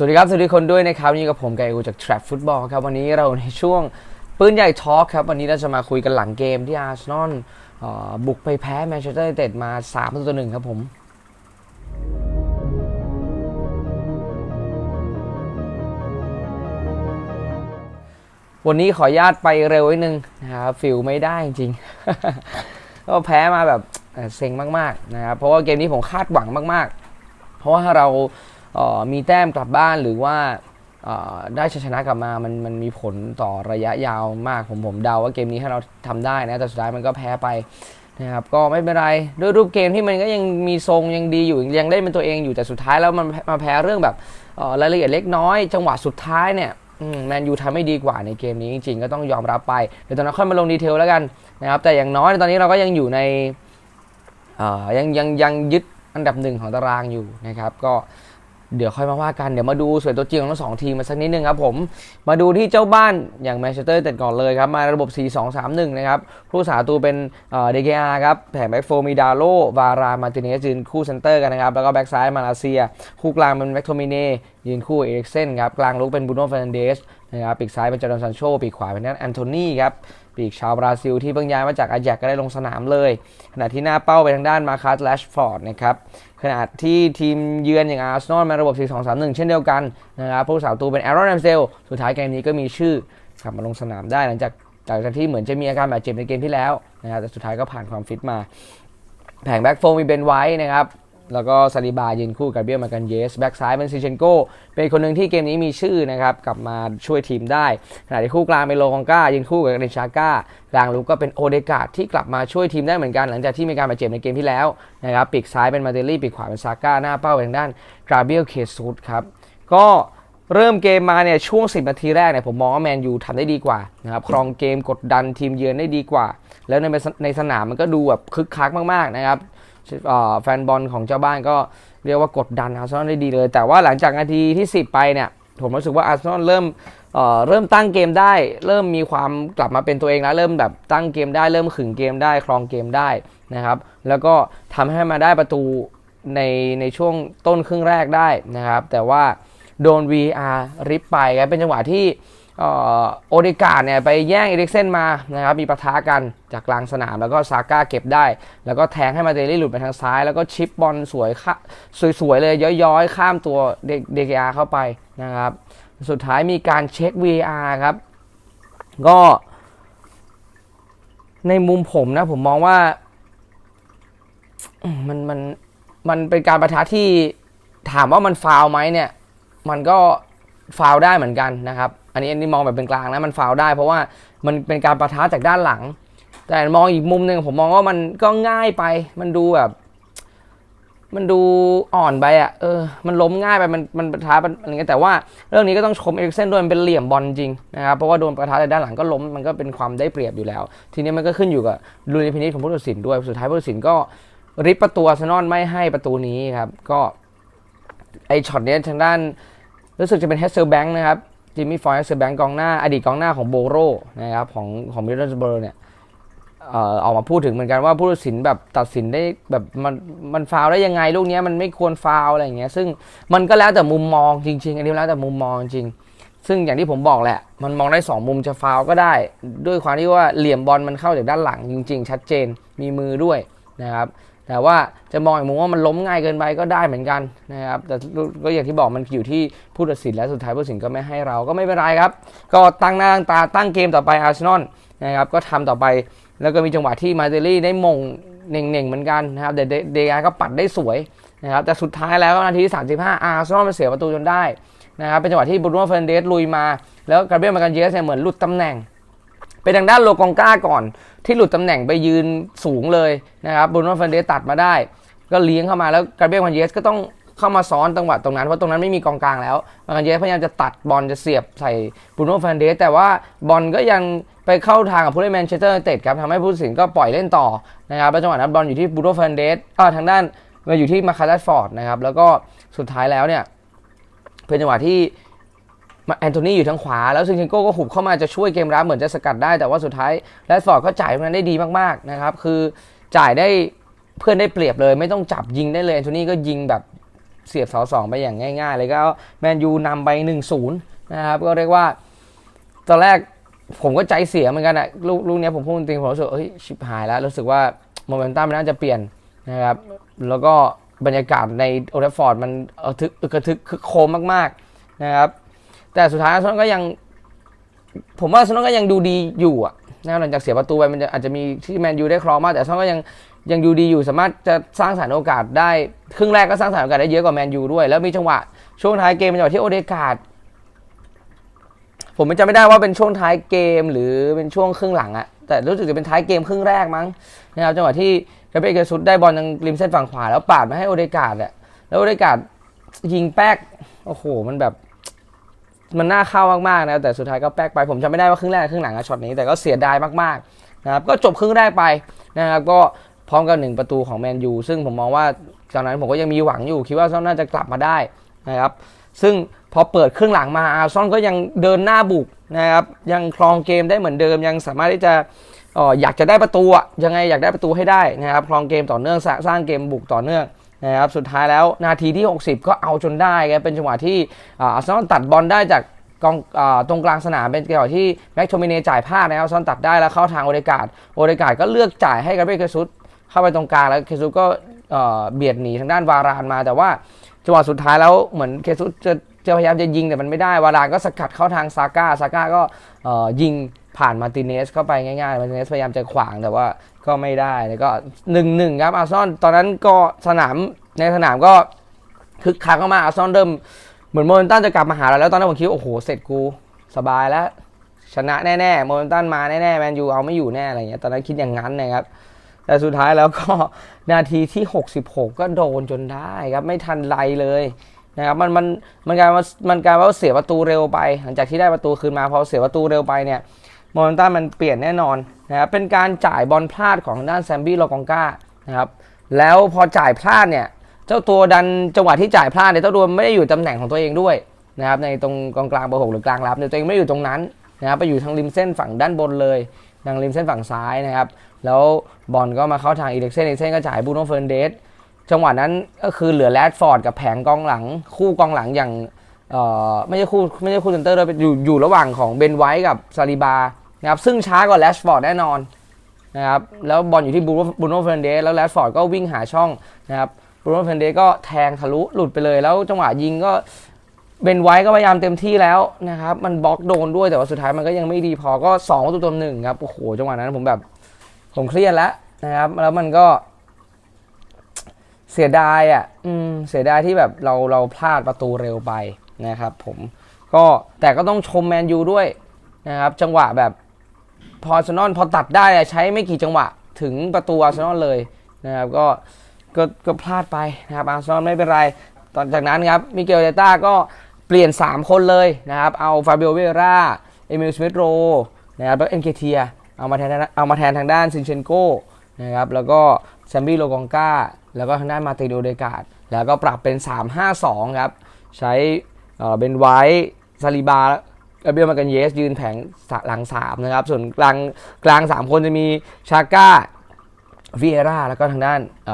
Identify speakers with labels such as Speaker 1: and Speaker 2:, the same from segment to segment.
Speaker 1: สวัสดีครับ สวัสดีคนด้วยนะครับนี่กับผมไกอูจาก Trap Football ครับ วันนี้เราในช่วงปืนใหญ่ทอล์กครับ วันนี้เราจะมาคุยกันหลังเกมที่อาร์เซนอลบุกไปแพ้แมนเชสเตอร์ยูไนเต็ดมา3ต่อหนึ่งครับผมวันนี้ขออนุญาตไปเร็วนิดนึงนะครับฟิลไม่ได้จริงๆก็แพ้มาแบบเซ็งมากๆนะครับเพราะว่าเกมนี้ผมคาดหวังมากๆ เพราะว่าเรา มีแต้มกลับบ้านหรือว่าได้ชัยชนะกลับมามันมันมีผลต่อระยะยาวมากผมผมเดาว่าเกมนี้ถ้าเราทำได้นะแต่สุดท้ายมันก็แพ้ไปนะครับก็ไม่เป็นไรด้วยรูปเกมที่มันก็ยังมีทรงยังดีอยู่ยังเล่นเป็นตัวเองอยู่แต่สุดท้ายแล้วมันมาแพ้เรื่องแบบรายละเอียดเล็กน้อย จังหวะสุดท้ายเนี่ยแมนยูทำไม่ดีกว่าในเกมนี้จริงๆ ก็ต้องยอมรับไปเดี๋ยวตอนนั้นค่อยมาลงดีเทลแล้วกันนะครับแต่อย่างน้อยตอนนี้เราก็ยังอยู่ในยังยังยังยึดอันดับหนึ่งของตารางอยู่นะครับก็ เดี๋ยวค่อยมาว่ากัน เดี๋ยวมาดูส่วนตัวจริงของทั้งสองทีมมาสักนิดนึงครับผม มาดูที่เจ้าบ้านอย่างแมนเชสเตอร์แต่ก่อนเลยครับ มาระบบ 4-2-3-1 นะครับ ผู้สาตูเป็นเดเกอาครับ แผงแบ็กโฟมีดาโล วารามาติเนสยืนคู่เซนเตอร์กันนะครับ แล้วก็แบ็กซ้ายมาเลเซีย คู่กลางเป็นแม็กโทมิเน่ยืนคู่เอริกเซนครับ กลางลุกเป็นบูโน่เฟรนเดส นะครับปีกซ้ายเป็นจอร์แดนซันโชปีกขวาเป็นนัทแอนโทนีครับปีกชาวบราซิลที่เพิ่งย้ายมาจากอาแจกก็ได้ลงสนามเลย ขณะที่หน้าเป้าไปทางด้านมาคัสแลชฟอร์ดนะครับขณะที่ทีมเยือนอย่างอาร์เซนอลมาระบบ 4-2-3-1 เช่นเดียวกันนะครับผู้สาวตูเป็นแอรอนแรมเซลสุดท้ายเกมนี้ก็มีชื่อกลับมาลงสนามได้หลังจากจากที่เหมือนจะมีอาการบาดเจ็บในเกมที่แล้วนะครับแต่สุดท้ายก็ผ่านความฟิตมา แผงแบ็กโฟมีเบนไว้นะครับ แล้วก็ซาลิบายืนคู่กับเบียมากันเยส แบ็กซ้ายเป็นซิเชนโกเป็นคนหนึ่งที่เกมนี้มีชื่อนะครับ กลับมาช่วยทีมได้ขณะที่คู่กลางเป็นโลคองก้ายืนคู่กับเรนชาก้ากลางลุกก็เป็นโอเดกาดที่กลับมาช่วยทีมได้เหมือนกัน หลังจากที่มีการบาดเจ็บในเกมที่แล้วนะครับปีกซ้ายเป็นมาเตลี่ปีกขวาเป็นซาก้าหน้าเป้าไปทางด้านกราเบียลเคซูดครับก็เริ่มเกมมาเนี่ยช่วง 10 นาทีแรกเนี่ยผมมองว่าแมนยูทำได้ดีกว่านะครับครองเกมกดดันทีมเยือนได้ดีกว่า แล้วในในสนามมันก็ดูแบบคึกคักมากๆนะครับ แฟนบอลของเจ้าบ้านก็เรียกว่ากดดันอาร์เซนอลได้ดีเลย แต่ว่าหลังจากนาทีที่ 10 ไปเนี่ยผมรู้สึกว่าอาร์เซนอลเริ่มเเริ่มตั้งเกมได้ เริ่มมีความกลับมาเป็นตัวเองแล้วเริ่มแบบตั้งเกมได้เริ่มขึงเกมได้ครองเกมได้นะครับ แล้วก็ทำให้มาได้ประตูในในช่วงต้นครึ่งแรกได้นะครับ แต่ว่าโดน VR ริบไปครับเป็นจังหวะที่ โอเดกาเนี่ยไปแย่งเอริกเซนมานะครับมีปะทะกันจากกลางสนาม แล้วก็ซาก้าเก็บได้ แล้วก็แทงให้มาเดลี่หลุดไปทางซ้าย แล้วก็ชิปบอลสวยค่ะสวยๆเลยย้อยๆ ข้ามตัวเดเดกอาเข้าไปนะครับ สุดท้ายมีการเช็ค VR ครับ ก็ ในมุมผมนะ ผมมองว่า มันมันมันเป็นการประทะที่ถามว่ามันฟาวไหมเนี่ย มันก็ฟาวได้เหมือนกันนะครับ อันนี้อันนี้มองแบบเป็นกลางนะมันฟาวได้ เพราะว่ามันเป็นการประทะจากด้านหลัง แต่มองอีกมุมหนึ่งผมมองว่ามันก็ง่ายไป มันดูแบบ มันดูอ่อนไปอะเออมันล้มง่ายไปมันมันประทะอะไรเงี้ยแต่ว่าเรื่องนี้ก็ต้องชมเอริกเซนด้วยมันเป็นเหลี่ยมบอลจริงนะครับเพราะว่าโดนประทะจากด้านหลังก็ล้มมันก็เป็นความได้เปรียบอยู่แล้ว ทีนี้มันก็ขึ้นอยู่กับดุลยพินิจของผู้ตัดสินด้วยสุดท้ายผู้ตัดสินก็ริบประตูอาร์เซนอลไม่ให้ประตูนี้ครับก็ไอช็อตเนี้ยทางด้านรู้สึกจะเป็นเฮสเซอร์แบงค์นะครับ จิมมี่ฟอยเฮสเซอร์แบงค์กองหน้า อดีตกองหน้าของโบโรนะครับของของมิดเดิลสเบอร์เนี่ยเอ่อออกมาพูดถึงเหมือนกันว่าผู้ตัดสินแบบตัดสินได้แบบมันมันฟาวได้ยังไงลูกนี้มันไม่ควรฟาวอะไรอย่างเงี้ยซึ่งมันก็แล้วแต่มุมมองจริง ๆ อันนี้แล้วแต่มุมมองจริง ซึ่งอย่างที่ผมบอกแหละ มันมองได้สองมุมจะฟาวก็ได้ ด้วยความที่ว่าเหลี่ยมบอลมันเข้าจากด้านหลังจริง ๆ ชัดเจนมีมือด้วยนะครับ แต่ว่าจะมองอีกมุมว่ามันล้มง่ายเกินไปก็ได้เหมือนกันนะครับ แต่ก็อย่างที่บอกมันอยู่ที่ผู้ตัดสินและสุดท้ายผู้ตัดสินก็ไม่ให้เราก็ไม่เป็นไรครับ ก็ตั้งหน้าตั้งตาตั้งเกมต่อไปอาร์เซนอลนะครับก็ทำต่อไปแล้วก็มีจังหวะที่มาเตลี่ได้มงเน่งๆเหมือนกันนะครับเดเดยาก็ปัดได้สวยนะครับแต่สุดท้ายแล้วนาทีที่35 อาร์เซนอลมันเสียประตูจนได้นะครับเป็นจังหวะที่บรูโน่เฟรนเดสลุยมา แล้วกาเบรียลมากันเยสเนี่ยเหมือนหลุดตำแหน่ง ไปทางด้านโลกองก้าก่อน ที่หลุดตำแหน่งไปยืนสูงเลยนะครับบรูโน่เฟนเดสตัดมาได้ ก็เลี้ยงเข้ามาแล้วกาเบรียลคันเยสก็ต้องเข้ามาซ้อนจังหวะตรงนั้น เพราะตรงนั้นไม่มีกองกลางแล้วมากันเยสพยายามจะตัดบอลจะเสียบใส่บรูโน่เฟนเดสแต่ว่าบอลก็ยังไปเข้าทางกับผู้เล่นแมนเชสเตอร์ยูไนเต็ดครับทำให้ผู้สินก็ปล่อยเล่นต่อนะครับแล้วจังหวะนั้นบอลอยู่ที่บรูโน่เฟนเดสอ่าทางด้านมาอยู่ที่มาคาร์ลฟอร์ดนะครับแล้วก็สุดท้ายแล้วเนี่ยเป็นจังหวะที่ แอนโทนีอยู่ทางขวา แล้วซิงเชนโก้ก็หุบเข้ามาจะช่วยเกมรับเหมือนจะสกัดได้ แต่ว่าสุดท้ายแรดฟอร์ดก็จ่ายตรงนั้นได้ดีมากๆนะครับ คือจ่ายได้เพื่อนได้เปรียบเลย ไม่ต้องจับยิงได้เลยแอนโทนีก็ยิงแบบเสียบเสาสองไปอย่างง่าย ๆ เลยก็แมนยูนำไป1-0นะครับก็เรียกว่าตอนแรกผมก็ใจเสียเหมือนกันอะลูกลูกเนี้ยผมพูดจริงผมรู้สึกเอ้ยชิบหายแล้ว รู้สึกว่าโมเมนตัมมันน่าจะเปลี่ยนนะครับ แล้วก็บรรยากาศในโอเทฟฟอร์ดมันเออทึกอึกระทึกคึกโคมมากๆนะครับ แต่สุดท้ายอาร์เซนอลก็ยัง ผมว่าอาร์เซนอลก็ยังดูดีอยู่อะนะครับหลังจากเสียประตูไปมันจะอาจจะมีที่แมนยูได้ครองมากแต่อาร์เซนอลก็ยังยังดูดีอยู่สามารถจะสร้างสรรค์โอกาสได้ครึ่งแรกก็สร้างสรรค์โอกาสได้เยอะกว่าแมนยูด้วย แล้วมีจังหวะช่วงท้ายเกมเป็นจังหวะที่โอเดกาดผมจำไม่ได้ว่าเป็นช่วงท้ายเกมหรือเป็นช่วงครึ่งหลังอะแต่รู้สึกจะเป็นท้ายเกมครึ่งแรกมั้งนะครับจังหวะที่กาเบเกซุสได้บอลทางริมเส้นฝั่งขวาแล้วปาดมาให้โอเดกาดอะแล้วโอเดกาดยิงแป๊กโอ้โหมันแบบ มันน่าเข้ามากๆนะแต่สุดท้ายก็แป๊กไปผมจำไม่ได้ว่าครึ่งแรกครึ่งหลังอะช็อตนี้แต่ก็เสียดายมากๆนะครับก็จบครึ่งแรกไปนะครับก็พร้อมกับหนึ่งประตูของแมนยูซึ่งผมมองว่าตอนนั้นผมก็ยังมีหวังอยู่คิดว่าน่าจะกลับมาได้นะครับซึ่งพอเปิดครึ่งหลังมาอาร์ซอนก็ยังเดินหน้าบุกนะครับยังครองเกมได้เหมือนเดิมยังสามารถที่จะอออยากจะได้ประตูอะยังไงอยากได้ประตูให้ได้นะครับครองเกมต่อเนื่องสร้างเกมบุกต่อเนื่อง นะครับสุดท้ายแล้วนาทีที่ 60 ก็เอาจนได้ครับเป็นจังหวะที่อาอาร์ซอนตัดบอลได้จากกองอตรงกลางสนามเป็นจังหวะที่แม็กโทมิเนจ่ายพลาดนะครับซอนตัดได้แล้วเข้าทางโอเดกาดโอเดกาดก็เลือกจ่ายให้กับเบเกซุสเข้าไปตรงกลางแล้วเคซุสก็เบียดหนีทางด้านวารานมา แต่ว่าจังหวะสุดท้ายแล้วเหมือนเคซุสจะจะพยายามจะยิงแต่มันไม่ได้วารานก็สกัดเข้าทางซาก้าซาก้าก็ยิงผ่านมาติเนสเข้าไปง่ายๆมาติเนสพยายามจะขวางแต่ว่า ก็ไม่ได้แล้วก็หนึ่งหนึ่งครับอาร์ซอนตอนนั้นก็สนามในสนามก็คึกคักมากอาร์ซอนเริ่มเหมือนโมเมนตันจะกลับมาหาเราแล้วตอนนั้นผมคิดโอ้โหเสร็จกูสบายแล้ว ชนะแน่ๆโมเมนตันมาแน่ๆแมนยูเอาไม่อยู่แน่อะไรเงี้ยตอนนั้นคิดอย่างนั้นนะครับแต่สุดท้ายแล้วก็นาทีที่ 66 ก็โดนจนได้ครับไม่ทันไรเลยนะครับมันมันมันกลายมันกลายว่าเสียประตูเร็วไป หลังจากที่ได้ประตูคืนมาพอเสียประตูเร็วไปเนี่ย โมเมนตัมมันเปลี่ยนแน่นอนนะครับเป็นการจ่ายบอลพลาดของทางด้านแซมบี้โลกองกานะครับแล้วพอจ่ายพลาดเนี่ยเจ้าตัวดันจังหวะที่จ่ายพลาดเนี่ยเจ้าตัวไม่ได้อยู่ตำแหน่งของตัวเองด้วยนะครับในตรงกองกลางเบอร์หกหรือกลางรับเนี่ยตัวเองไม่อยู่ตรงนั้นนะครับไปอยู่ทางริมเส้นฝั่งด้านบนเลยทางริมเส้นฝั่งซ้ายนะครับแล้วบอลก็มาเข้าทางอีเล็กเซนอีเล็กเซนก็จ่ายบูโน่เฟร์นเดสจังหวะนั้นก็คือเหลือแรดฟอร์ดกับแผงกองหลัง คู่กองหลังอย่างเอ่อไม่ใช่คู่ไม่ใช่คู่เซนเตอร์ด้วยเป็นอยู่อยู่ระหว่างของเบนไวท์กับซาลิบา นะครับซึ่งช้ากว่าแรดฟอร์ดแน่นอนนะครับแล้วบอลอยู่ที่บูโน่เฟรนเดสแล้วแรดฟอร์ดก็วิ่งหาช่องนะครับบูโน่เฟรนเดสก็แทงทะลุหลุดไปเลย แล้วจังหวะยิงก็เบนไวท์ก็พยายามเต็มที่แล้วนะครับมันบล็อกโดนด้วยแต่ว่าสุดท้ายมันก็ยังไม่ดีพอก็2ประตูต่อหนึ่งครับโอ้โหจังหวะนั้นผมแบบผมเครียดแล้วนะครับแล้วมันก็เสียดายอะอืมเสียดายที่แบบเราเราพลาดประตูเร็วไปนะครับผมก็แต่ก็ต้องชมแมนยูด้วยนะครับ จังหวะแบบ พออาร์เซนอลพอตัดได้ใช้ไม่กี่จังหวะถึงประตูอาร์เซนอลเลยนะครับก็ก็ก็พลาดไปนะครับอาร์เซนอลไม่เป็นไรตอนจากนั้นครับมิเกลเดต้าก็เปลี่ยน 3 คนเลยนะครับเอาฟาบิโอเวราเอมิลสมิธโรนะครับแล้วเอ็นเคเทียเอามาแทนเอามาแทนทางด้านซินเชนโกนะครับแล้วก็แซมบี้โลกองกาแล้วก็ทางด้านมาติโดเดกาดแล้วก็ปรับเป็น 3-5-2 ครับ ใช้เอ่อเบนไวท์ซาลิบา และเบียลมากันเยสยืนแผงหลัง3นะครับ ส่วนกลางกลาง3คนจะมีชาก้าวิเอร่าแล้วก็ทางด้านเ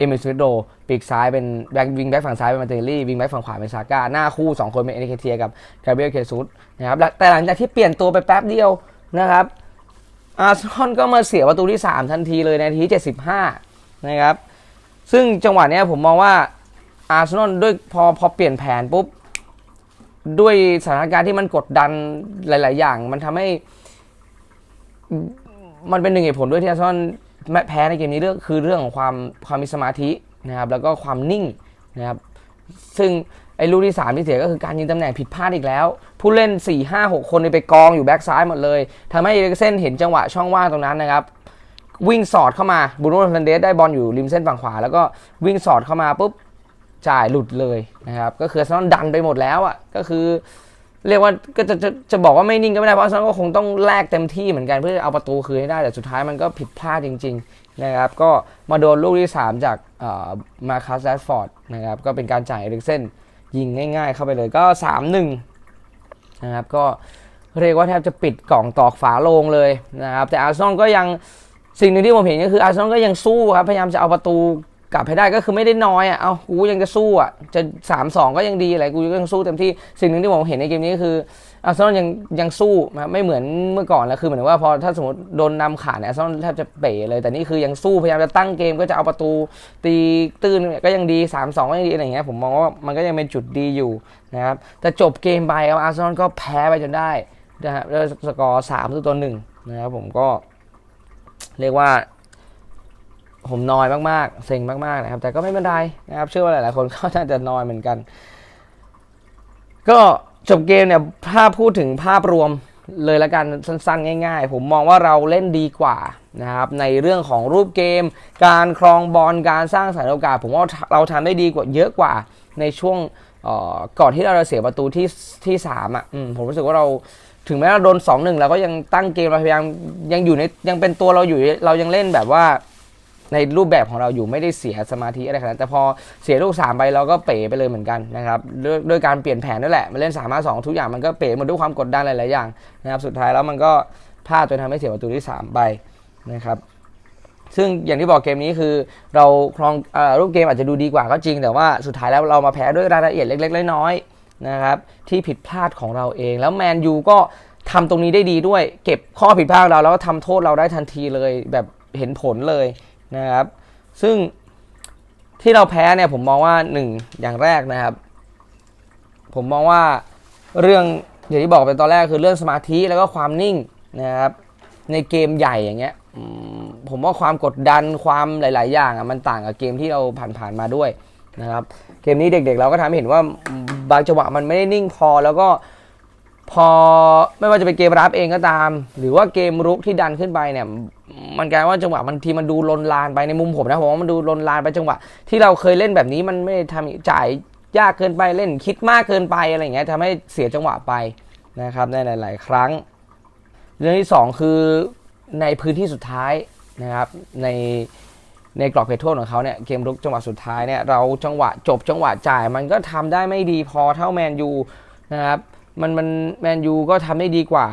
Speaker 1: อเมิสมิโรปีกซ้ายเป็นแบ็กวิงแบ็กฝั่งซ้ายเป็นมาเตลลี่วิงแบ็กฝั่งขวาเป็นชาก้าหน้าคู่ 2 คนเป็นเอเนเคเทียกับกาเบียลเคซุสนะครับและแต่หลังจากที่เปลี่ยนตัวไปแป๊บเดียวนะครับอาร์ซอลก็มาเสียประตูที่ 3 ทันทีเลยในนาที 75 นะครับ ซึ่งจังหวะเนี้ยผมมองว่าอาร์เซนอลด้วยพอพอเปลี่ยนแผนปุ๊บ ด้วยสถานการณ์ที่มันกดดันหลาย ๆ อย่าง มันทำให้ มันเป็นหนึ่งเหตุผลด้วยที่อาร์เซนอลแพ้ในเกมนี้เรื่องคือเรื่องของความความมีสมาธินะครับ แล้วก็ความนิ่งนะครับ ซึ่งไอ้ลูกที่ 3 ที่เสียก็คือการยิงตำแหน่งผิดพลาดอีกแล้ว ผู้เล่น 4 5 6 คนไปกองอยู่แบ็กซ้ายหมดเลยทำให้เอริกเซนเห็นจังหวะช่องว่างตรงนั้นนะครับ วิ่งสอดเข้ามาบูโน่เฟนเดสได้บอลอยู่ริมเส้นฝั่งขวา แล้วก็วิ่งสอดเข้ามาปุ๊บ จ่ายหลุดเลยนะครับ ก็คืออาร์เซนอลดันไปหมดแล้วอะก็คือ เรียกว่าก็จะจะจะบอกว่าไม่นิ่งก็ไม่ได้เพราะอาร์เซนอลก็คงต้องแลกเต็มที่เหมือนกันเพื่อเอาประตูคืนให้ได้แต่สุดท้ายมันก็ผิดพลาดจริง ๆ นะครับ ก็มาโดนลูกที่ 3 จากมาคัสแรดฟอร์ดนะครับก็เป็นการจ่ายเอริกเซนยิงง่าย ๆ เข้าไปเลยก็ 3-1นะครับก็เรียกว่าแทบจะปิดกล่องตอกฝาโลงเลยนะครับแต่อาร์เซนอลก็ยังสิ่งหนึ่งที่ผมเห็นก็คืออาร์เซนอลก็ยังสู้ครับพยายามจะเอาประตู กลับให้ได้ก็คือไม่ได้น้อยอะ เอากูยังจะสู้อะ จะสามสองก็ยังดีอะไรกูยังสู้เต็มที่ สิ่งหนึ่งที่ผมเห็นในเกมนี้ก็คืออาร์เซนอลยังยังสู้นะไม่เหมือนเมื่อก่อนแล้วคือเหมือนว่าพอถ้าสมมติโดนนำขาดเนี่ยอาร์เซนอลแทบจะเป๋เลย แต่นี่คือยังสู้พยายามจะตั้งเกมก็จะเอาประตูตีตื้นก็ยังดี3 2ก็ยังดีอะไรอย่างเงี้ยผมมองว่ามันก็ยังเป็นจุดดีอยู่นะครับแต่จบเกมไปอาร์เซนอลก็แพ้ไปจนได้นะครับด้วยสกอร์สามต่อหนึ่งนะครับผมก็เรียกว่า ผมนอยมากๆ เซ็งมากๆนะครับ แต่ก็ไม่เป็นไรนะครับ เชื่อว่าหลายๆคนก็น่าจะนอยเหมือนกัน ก็จบเกมเนี่ยถ้าพูดถึงภาพรวมเลยละกันสั้นๆ ง่าย ๆ ผมมองว่าเราเล่นดีกว่านะครับในเรื่องของรูปเกม การครองบอลการสร้างสรรค์โอกาส ผมว่าเราทำได้ดีกว่าเยอะกว่าในช่วงก่อนที่เราจะเสียประตูที่ที่สามอะผมรู้สึกว่าเราถึงแม้เราโดนสองหนึ่งเราก็ยังตั้งเกมเราพยายามยังอยู่ในยังเป็นตัวเราอยู่เรายังเล่นแบบว่า ในรูปแบบของเราอยู่ไม่ได้เสียสมาธิอะไรขนาดนั้นแต่พอเสียลูกสามไปเราก็เป๋ไปเลยเหมือนกันนะครับด้วยด้วยการเปลี่ยนแผนนั่นแหละมาเล่นสามารถสองทุกอย่างมันก็เป๋หมดด้วยความกดดันหลายๆอย่างนะครับสุดท้ายแล้วมันก็พลาดจนทำให้เสียประตูที่สามไปนะครับซึ่งอย่างที่บอกเกมนี้คือเราครองอรูปเกมอาจจะดูดีกว่าก็จริง แต่ว่าสุดท้ายแล้วเรามาแพ้ด้วยรายละเอียดเล็ก ๆ น้อยๆนะครับที่ผิดพลาดของเราเอง แล้วแมนยูก็ทำตรงนี้ได้ดีด้วย เก็บข้อผิดพลาดเราแล้วก็ทำโทษเราได้ทันทีเลยแบบเห็นผลเลย นะครับ ซึ่งที่เราแพ้เนี่ยผมมองว่าหนึ่งอย่างแรกนะครับ ผมมองว่าเรื่องอย่างที่บอกไปตอนแรกคือเรื่องสมาธิแล้วก็ความนิ่งนะครับ ในเกมใหญ่อย่างเงี้ยผมว่าความกดดันความหลาย ๆ อย่างอะมันต่างกับเกมที่เราผ่านๆมาด้วยนะครับ เกมนี้เด็ก ๆ เราก็ทำให้เห็นว่าบางจังหวะมันไม่ได้นิ่งพอแล้วก็ พอไม่ว่าจะเป็นเกมรับเองก็ตาม หรือว่าเกมรุกที่ดันขึ้นไปเนี่ยมันกลายว่าจังหวะมันทีมันดูลนลานไปในมุมผมนะผมว่ามันดูลนลานไปจังหวะ ที่เราเคยเล่นแบบนี้มันไม่ได้ทำจ่ายยากเกินไปเล่นคิดมากเกินไปอะไรอย่างเงี้ยทำให้เสียจังหวะไปนะครับในหลาย ๆ ครั้ง เรื่องที่สองคือในพื้นที่สุดท้ายนะครับในในกรอบเขตโทษของเขาเนี่ยเกมรุกจังหวะสุดท้ายเนี่ยเราจังหวะจบจังหวะจ่ายมันก็ทำได้ไม่ดีพอเท่าแมนยูนะครับ มันมันแมนยูก็ทำได้ดีกว่า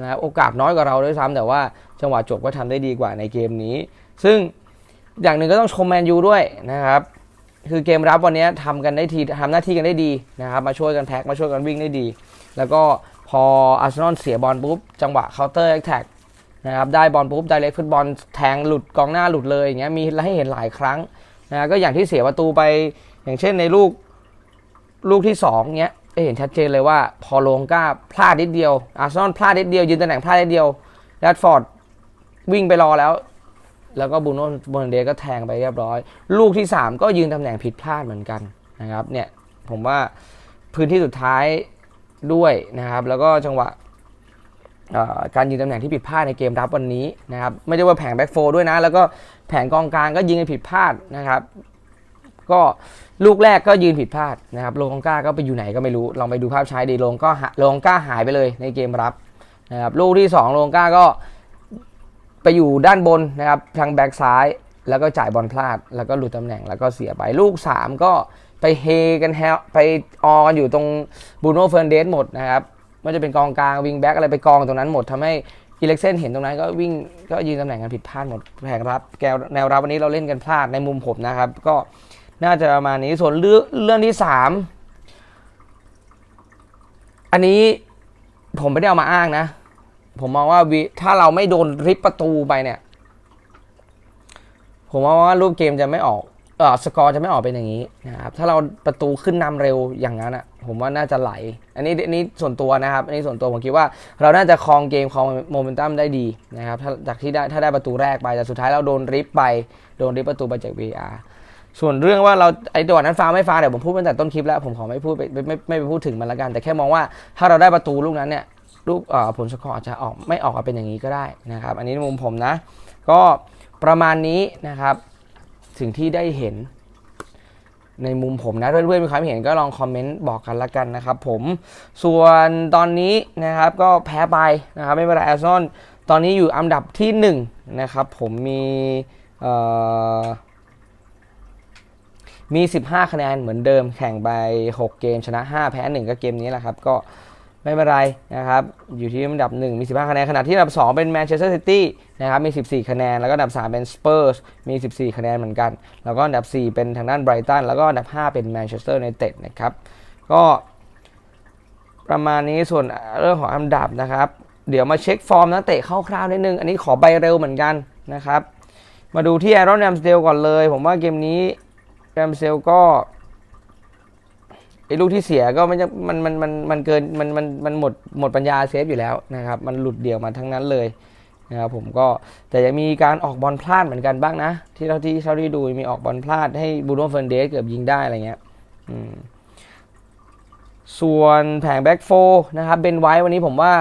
Speaker 1: นะครับโอกาสน้อยกว่าเราด้วยซ้ำแต่ว่าจังหวะจบก็ทำได้ดีกว่าในเกมนี้ ซึ่งอย่างหนึ่งก็ต้องชมแมนยูด้วยนะครับคือเกมรับวันนี้ทำกันได้ทีทำหน้าที่กันได้ดีนะครับมาช่วยกันแพ็กมาช่วยกันวิ่งได้ดี แล้วก็พออาร์เซนอลเสียบอลปุ๊บจังหวะเคาน์เตอร์แอคแท็กนะครับได้บอลปุ๊บไดเรกฟุตบอลแทงหลุดกองหน้าหลุดเลยอย่างเงี้ยมีให้เห็นหลายครั้งนะก็อย่างที่เสียประตูไป อย่างเช่นในลูกลูกที่2เงี้ย เห็นชัดเจนเลยว่าพอโลงก้าพลาดนิดเดียว อาร์เซนอลพลาดนิดเดียว ยืนตำแหน่งพลาดนิดเดียวแรดฟอร์ดวิ่งไปรอแล้ว แล้วก็บูโน่บนเดก็แทงไปเรียบร้อย ลูกที่ 3 ก็ยืนตำแหน่งผิดพลาดเหมือนกันนะครับเนี่ยผมว่าพื้นที่สุดท้ายด้วยนะครับ แล้วก็จังหวะการยืนตำแหน่งที่ผิดพลาดในเกมรับวันนี้นะครับไม่ได้ว่าแผงแบ็กโฟด้วยนะ แล้วก็แผงกองกลางก็ยิงกันผิดพลาดนะครับ ก็ลูกแรกก็ยืนผิดพลาดนะครับโลงก้าก็ไปอยู่ไหนก็ไม่รู้ ลองไปดูภาพใช้ดีโลงก็โลงก้าหายไปเลยในเกมรับนะครับลูกที่2โลงก้าก็ไปอยู่ด้านบนนะครับทางแบ็กซ้ายแล้วก็จ่ายบอลพลาด แล้วก็หลุดตำแหน่งแล้วก็เสียไปลูก 3 ก็ไปเฮกันแฮไปออกันอยู่ตรงบูโน่เฟร์นเดสหมดนะครับไม่จะเป็นกองกลางวิงแบ็กอะไรไปกองตรงนั้นหมดทำให้อีเล็กเซนเห็นตรงนั้นก็วิ่งก็ยืนตำแหน่งกันผิดพลาดหมดแผงรับแกวแนวรับวันนี้เราเล่นกันพลาดในมุมผมนะครับ ก็ น่าจะประมาณนี้ส่วนเรื่องเรื่องที่สามอันนี้ผมไม่ได้เอามาอ้างนะ ผมมองว่าวถ้าเราไม่โดนริบประตูไปเนี่ย ผมมองว่ารูปเกมจะไม่ออกเออสกอร์จะไม่ออกเป็นอย่างนี้นะครับถ้าเราประตูขึ้นนำเร็วอย่างนั้นอะ ผมว่าน่าจะไหล อันนี้อันนี้ส่วนตัวนะครับ อันนี้ส่วนตัวผมคิดว่าเราน่าจะครองเกมครองโมเมนตัมได้ดีนะครับถ้าจากที่ได้ถ้าได้ประตูแรกไปแต่สุดท้ายเราโดนริบไปโดนริบประตูไปจาก VR ส่วนเรื่องว่าเราไอ้ตัวนั้นฟาวไม่ฟาวเดี๋ยวผมพูดตั้งแต่ต้นคลิปแล้ว ผมขอไม่พูดไปไม่ไม่ไม่ไปพูดถึงมันละกัน แต่แค่มองว่าถ้าเราได้ประตูลูกนั้นเนี่ยลูกเอ่อผลสกอร์อาจจะออกไม่ออกมาเป็นอย่างนี้ก็ได้นะครับ อันนี้ในมุมผมนะ ก็ประมาณนี้นะครับสิ่งที่ได้เห็นในมุมผมนะเพื่อนๆมีความเห็นก็ลองคอมเมนต์บอกกันละกันนะครับผมส่วนตอนนี้นะครับก็แพ้ไปนะครับไม่เป็นไรแอสซอนตอนนี้อยู่อันดับที่1นะครับผมมีเอ่อ มี 15 คะแนนเหมือนเดิมแข่งไป 6 เกมชนะ 5 แพ้ 1 ก็เกมนี้แหละครับ ก็ไม่เป็นไรนะครับ อยู่ที่อันดับ 1 มี 15 คะแนนขณะที่อันดับ 2 เป็นแมนเชสเตอร์ซิตี้นะครับมี 14 คะแนน แล้วก็อันดับ 3 เป็นสเปอร์สมี 14 คะแนนเหมือนกัน แล้วก็อันดับ 4 เป็นทางด้านไบรตันแล้วก็อันดับ 5 เป็นแมนเชสเตอร์ในเต็ดนะครับก็ประมาณนี้ส่วนเรื่องของอันดับนะครับ เดี๋ยวมาเช็คฟอร์มนักเตะคร่าวๆนิดนึง อันนี้ขอไปเร็วเหมือนกันนะครับ มาดูที่แอรอนแรมสเดลก่อนเลย ผมว่าเกมนี้ แรมเดลก็ไอ้ลูกที่เสียก็ไม่ใช่มันมันมันมันเกินมันมันมันหมดหมดปัญญาเซฟอยู่แล้วนะครับ มันหลุดเดี่ยวมาทั้งนั้นเลยนะครับผมก็แต่ยังมีการออกบอลพลาดเหมือนกันบ้างนะ ที่เท่าที่เท่าที่ดูมีออกบอลพลาดให้บูโน่เฟร์นเดสเกือบยิงได้อะไรเงี้ยส่วนแผงแบ็กโฟนะครับเบนไว้วันนี้ผมว่า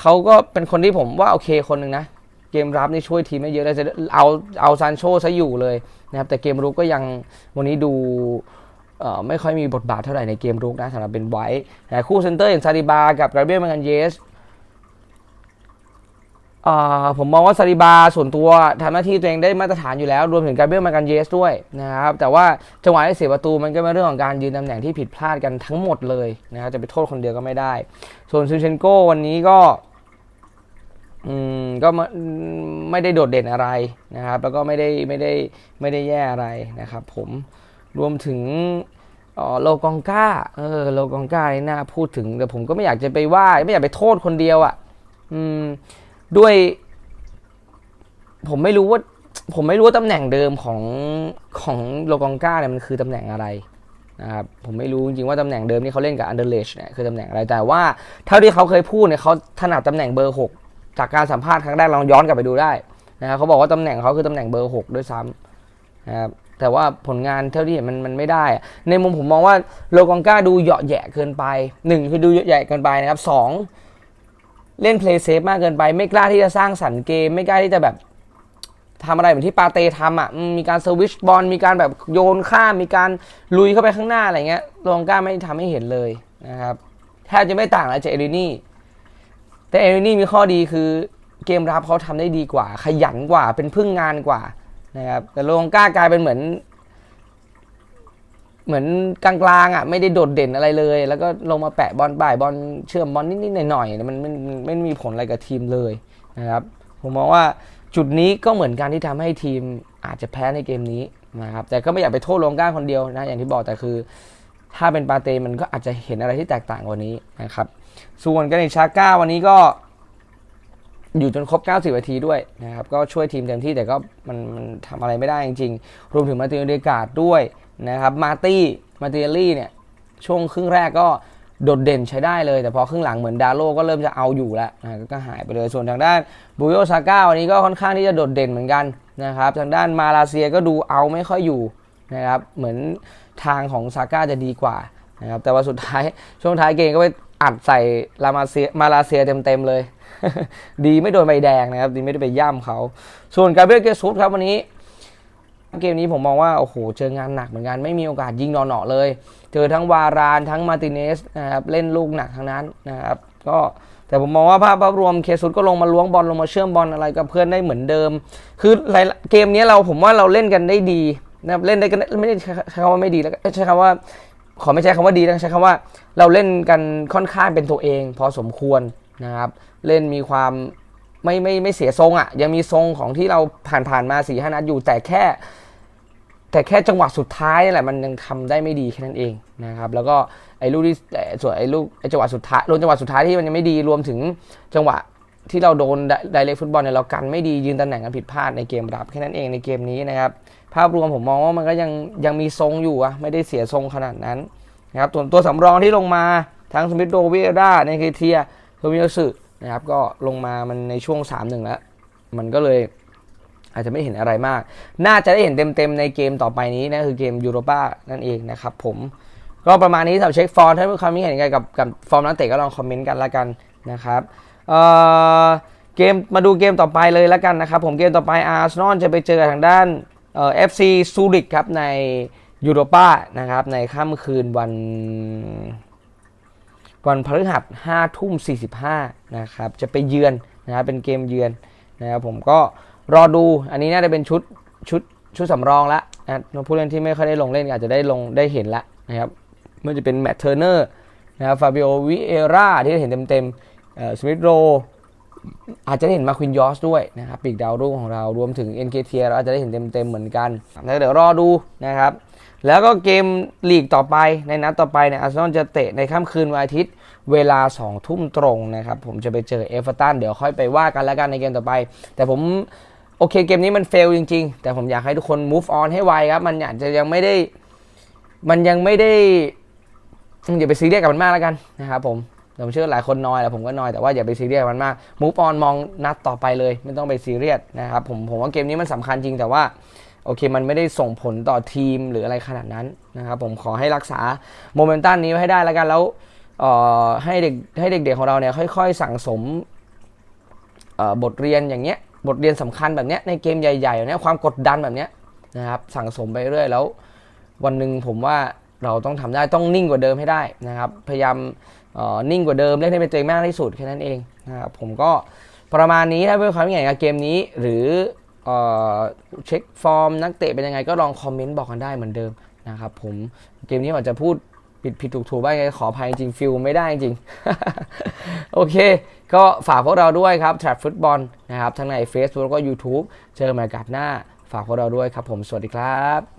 Speaker 1: เขาก็เป็นคนที่ผมว่าโอเคคนหนึ่งนะ มรับนี่ช่วยทีมไม่เยอะเลยจะเอาเอาซานโชซะอยู่เลยนะครับแต่เกมรุกก็ยังวันนี้ดูไม่ค่อยมีบทบาทเท่าไหร่ในเกมรุกนะสำหรับเบนไว้แต่คู่เซนเตอร์อย่างซาดิบากับกราเบียลมากันเยสผมมองว่าซาดิบาส่วนตัวทำหน้าที่ตัวเองได้มาตรฐานอยู่แล้ว รวมถึงกราเบียลมากันเยสด้วยนะครับ แต่ว่าจังหวะที่เสียประตูมันก็เป็นเรื่องของการยืนตำแหน่งที่ผิดพลาดกันทั้งหมดเลยนะครับจะไปโทษคนเดียวก็ไม่ได้ ส่วนซินเชนโกวันนี้ก็ อืมก็ไม่ได้โดดเด่นอะไรนะครับ แล้วก็ไม่ได้ไม่ได้ไม่ได้แย่อะไรนะครับ ผมรวมถึงออโลกองก้าเออโลกองก้านี่น่าพูดถึงแต่ผมก็ไม่อยากจะไปว่าไม่อยากไปโทษคนเดียวอะ่ะ อืมด้วย ผมไม่รู้ว่า ผมไม่รู้ว่าตำแหน่งเดิมของของโลกองก้าเนี่ยมันคือตำแหน่งอะไรนะครับผมไม่รู้จริงๆว่าตำแหน่งเดิมที่เขาเล่นกับอันเดอร์เลชเนี่ยคือตำแหน่งอะไรแต่ว่าเท่าที่เขาเคยพูดเนี่ยเขาถนัดตำแหน่งเบอร์หก จากการสัมภาษณ์ครั้งแรกลองย้อนกลับไปดูได้นะครับเขาบอกว่าตำแหน่งเขาคือตำแหน่งเบอร์หกด้วยซ้ำนะครับแต่ว่าผลงานเท่าที่เห็นมันมันไม่ได้ ในมุมผมมองว่าโลกองก้าดูเหยาะแยะเกินไปหนึ่งคือดูเหยาะแยะเกินไปนะครับสองเล่นเพลย์เซฟมากเกินไป ไม่กล้าที่จะสร้างสรรค์เกม ไม่กล้าที่จะแบบทำอะไรเหมือนที่ปาเต้ทำอะมีการสวิชบอลมีการแบบโยนข้ามมีการลุยเข้าไปข้างหน้าอะไรเงี้ยโลกองก้าไม่ทำให้เห็นเลยนะครับแทบจะไม่ต่างอะไรจากเอรินี่ แต่เอรินี่มีข้อดีคือเกมรับเขาทำได้ดีกว่า ขยันกว่าเป็นพึ่งงานกว่านะครับแต่โลงก้ากลายเป็นเหมือน เหมือนกลางๆอะไม่ได้โดดเด่นอะไรเลย แล้วก็ลงมาแปะบอลบ่ายบอลเชื่อมบอลนิดๆหน่อยๆมันมันมันไม่มีผลอะไรกับทีมเลยนะครับผมมองว่าจุดนี้ก็เหมือนกันที่ทำให้ทีมอาจจะแพ้ในเกมนี้นะครับแต่ก็ไม่อยากไปโทษลงก้าคนเดียวนะอย่างที่บอกแต่คือ ถ้าเป็นปาเต้มันก็อาจจะเห็นอะไรที่แตกต่างกว่านี้นะครับ ส่วนกันอีกชาก้าวันนี้ก็อยู่จนครบ 90 นาทีด้วยนะครับ ก็ช่วยทีมเต็มที่แต่ก็มันมันทำอะไรไม่ได้จริงๆ รวมถึงมาติเอเดกาดด้วยนะครับ มาตี้ มาติเอลี่เนี่ย ช่วงครึ่งแรกก็โดดเด่นใช้ได้เลย แต่พอครึ่งหลังเหมือนดาโลก็เริ่มจะเอาอยู่แล้วนะก็หายไปเลย ส่วนทางด้านบุโยซาก้าวันนี้ก็ค่อนข้างที่จะโดดเด่นเหมือนกันนะครับ ทางด้านมาลาเซียก็ดูเอาไม่ค่อยอยู่นะครับ เหมือนทางของซาก้าจะดีกว่านะครับ แต่ว่าสุดท้ายช่วงท้ายเกมก็ไป อัดใส่ลามาเซียมาลาเซียเต็มๆเลย ดีไม่โดนใบแดงนะครับ ดีไม่ได้ไปย่ำเขา ส่วนกาเบรียลเกซุสครับวันนี้ เกมนี้ผมมองว่า โอ้โห เจองานหนักเหมือนกัน ไม่มีโอกาสยิงนอนๆเลย เจอทั้งวารานทั้งมาติเนสนะครับ เล่นลูกหนักทั้งนั้นนะครับ ก็แต่ผมมองว่าภาพรวมเคซุสก็ลงมาล้วงบอลลงมาเชื่อมบอลอะไรกับเพื่อนได้เหมือนเดิม คือเกมนี้เราผมว่าเราเล่นกันได้ดีนะครับเล่นได้กันไม่ได้ใช้คำว่าไม่ดีแล้วใช้คำว่า ขอไม่ใช้คำว่าดีนะใช้คำว่า เราเล่นกันค่อนข้างเป็นตัวเอง พอสมควรนะครับ เล่นมีความไม่ไม่ไม่เสียทรงอะ่ะ ยังมีทรงของที่เราผ่านผ่านมาสี่ห้านัดอยู่แต่แค่ แต่แค่จังหวะสุดท้ายนี่แหละมันยังทำได้ไม่ดีแค่นั้นเองนะครับ แล้วก็ไอ้ลูกที่ส่วนไอ้ลูกไอ้จังหวะสุดท้ายรวมจังหวะสุดท้ายที่มันยังไม่ดีรวมถึงจังหวะที่เราโดนไดเรกฟุตบอลเนี่ยเรากันไม่ดียืนตำแหน่งกันผิดพลาดในเกมรับแค่นั้นเองในเกมนี้นะครับ ภาพรวมผมมองว่ามันก็ยังยังมีทรงอยู่อะไม่ได้เสียทรงขนาดนั้นนะครับตัวตัวสำรองที่ลงมาทั้งสมิธโดเวด้าในเคเทียโทมิโอสึนะครับก็ลงมามันในช่วง 3-1 แล้ว มันก็เลยอาจจะไม่เห็นอะไรมาก น่าจะได้เห็นเต็มๆในเกมต่อไปนี้นะคือเกมยูโรป้านั่นเองนะครับผม ก็ประมาณนี้สำหรับเช็คฟอร์มถ้ามีความคิดเห็นยังไงกับกับฟอร์มนักเตะก็ลองคอมเมนต์กันละกันนะครับ เอ่อ เกมมาดูเกมต่อไปเลยละกันนะครับผมเกมต่อไปอาร์เซนอลจะไปเจอทางด้าน เอ่อฟซีซูริกครับในยูโรป้านะครับในค่ำคืนวันวันพฤหัส5ทุ่ม45นะครับจะไปเยือนนะครับเป็นเกมเยือนนะครับผมก็รอดูอันนี้น่าจะเป็นชุดชุดชุดสำรองละนะผู้เล่นที่ไม่ค่อยได้ลงเล่นอาจจะได้ลงได้เห็นละนะครับม่ว่าจะเป็นแมตเทอร์เนอร์นะครับฟาบิโอวิเอร่าที่ได้เห็นเต็มๆสมิธโร อาจจะได้เห็นมาควินยอสด้วยนะครับปีกดาวรุ่งของเรารวมถึง NKT เคเทียเราอาจจะได้เห็นเต็มๆเหมือนกันแล้วเดี๋ยวรอดูนะครับ แล้วก็เกมลีกต่อไปในนัดต่อไปเนี่ยอาร์เซนอลจะเตะในค่ำคืนวันอาทิตย์เวลา 2 ทุ่มตรงนะครับ ผมจะไปเจอเอเวอร์ตันเดี๋ยวค่อยไปว่ากันแล้วกันในเกมต่อไป แต่ผมโอเคเกมนี้มันเฟลจริง ๆ แต่ผมอยากให้ทุกคน move on ให้ไวครับ มันอาจจะยังไม่ได้ มันยังไม่ได้อย่าไปซีเรียสกับมันมากแล้วกันนะครับผม ผมเชื่อหลายคนนอยแหละผมก็นอยแต่ว่าอย่าไปซีเรียสมันมากมูฟออนมองนัดต่อไปเลย ไม่ต้องไปซีเรียสนะครับผมผมว่าเกมนี้มันสำคัญจริงแต่ว่าโอเคมันไม่ได้ส่งผลต่อทีมหรืออะไรขนาดนั้นนะครับผมขอให้รักษาโมเมนตัมนี้ไว้ให้ได้แล้วกันแล้วเอ่อให้เด็กให้เด็กๆของเราเนี่ยค่อย ๆ สั่งสมเอ่อบทเรียนอย่างเงี้ยบทเรียนสำคัญแบบเนี้ยในเกมใหญ่ๆเนี้ยความกดดันแบบเนี้ยนะครับสั่งสมไปเรื่อยแล้ว วันหนึ่งผมว่าเราต้องทำได้ต้องนิ่งกว่าเดิมให้ได้นะครับ พยายาม นิ่งกว่าเดิมเล่นให้เป็นตัวเองมากที่สุดแค่นั้นเองนะครับผมก็ประมาณนี้ถ้าเพื่อนความเห็นอย่างกับเกมนี้หรือเอเช็คฟอร์มนักเตะเป็นยังไงก็ลองคอมเมนต์บอกกันได้เหมือนเดิมนะครับผมเกมนี้อาจจะพูดผิดผิดถูกถูกบ้างไงขออภัยจริงฟิลไม่ได้จริง โอเค ก็ฝากพวกเราด้วยครับ t r a p ฟุตบอลนะครับทั้งใน Facebook แล้วก็ YouTube เจอกันใหม่โอกาสหน้า ฝากพวกเราด้วยครับผมสวัสดีครับ